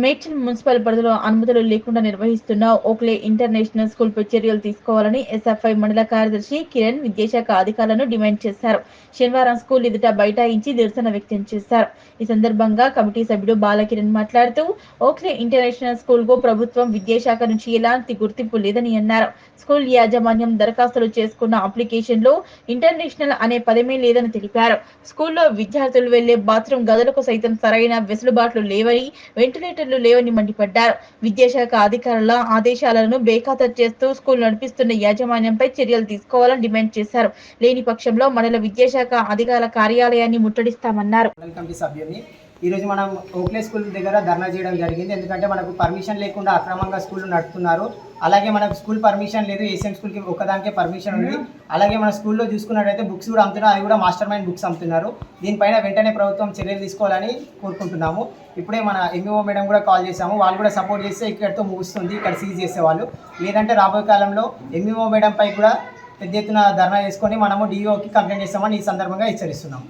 Medchal municipal పరిధిలో అనుమతులు లేకుండా నిర్వహిస్తున్న ఓక్లే ఇంటర్నేషనల్ స్కూల్ పై చర్యలు తీసుకోవాలని ఎస్ఎఫ్ఐ మండల కార్యదర్శి కిరణ్ విద్యాశాఖ అధికారులను డిమాండ్ చేశారు. శనివారం స్కూల్ ఎదుట బైఠాయించి నిరసన వ్యక్తం చేశారు. ఈ సందర్భంగా కమిటీ సభ్యుడు బాలకిరణ్ మాట్లాడుతూ ఓక్లే ఇంటర్నేషనల్ స్కూల్కు ప్రభుత్వం విద్యాశాఖ నుంచి ఎలాంటి గుర్తింపు లేదని అన్నారు. స్కూల్ యాజమాన్యం దరఖాస్తులు చేసుకున్న అప్లికేషన్లో ఇంటర్నేషనల్ అనే పదమే లేదని తెలిపారు. స్కూల్లో విద్యార్థులు వెళ్ళే బాత్రూమ్ గదులకు సైతం సరైన వెసులుబాట్లు లేవని వెంటిలేటర్ వెంటిలేటర్లు లేవని మండిపడ్డారు. విద్యాశాఖ అధికారుల ఆదేశాలను బేఖాతరు చేస్తూ స్కూల్ నడిపిస్తున్న యాజమాన్యంపై చర్యలు తీసుకోవాలని డిమాండ్ చేశారు. లేని పక్షంలో మండల విద్యాశాఖ అధికారుల కార్యాలయాన్ని ముట్టడిస్తామన్నారు. ఈరోజు మనం ఓక్లే స్కూల్ దగ్గర ధర్నా చేయడం జరిగింది. ఎందుకంటే మనకు పర్మిషన్ లేకుండా అక్రమంగా స్కూల్ నడుపుతున్నారు. అలాగే మనకు స్కూల్ పర్మిషన్ లేదు. ఏషియన్ స్కూల్కి ఒకదానికే పర్మిషన్ ఉంది. అలాగే మన స్కూల్లో చూసుకున్నట్టయితే బుక్స్ కూడా అమ్ముతున్నారు. అవి కూడా మాస్టర్ మైండ్ బుక్స్ అమ్ముతున్నారు. దీనిపైన వెంటనే ప్రభుత్వం చర్యలు తీసుకోవాలని కోరుకుంటున్నాము. ఇప్పుడే మన ఎంఈఓ మేడం కూడా కాల్ చేశాము. వాళ్ళు కూడా సపోర్ట్ చేస్తే ఇక్కడితో ముగుస్తుంది. ఇక్కడ సీజ్ చేసేవాళ్ళు. లేదంటే రాబోయే కాలంలో ఎంఈఓ మేడంపై కూడా పెద్ద ఎత్తున ధర్నా చేసుకొని మనము డిఓకి కంప్లైంట్ చేస్తామని ఈ సందర్భంగా హెచ్చరిస్తున్నాము.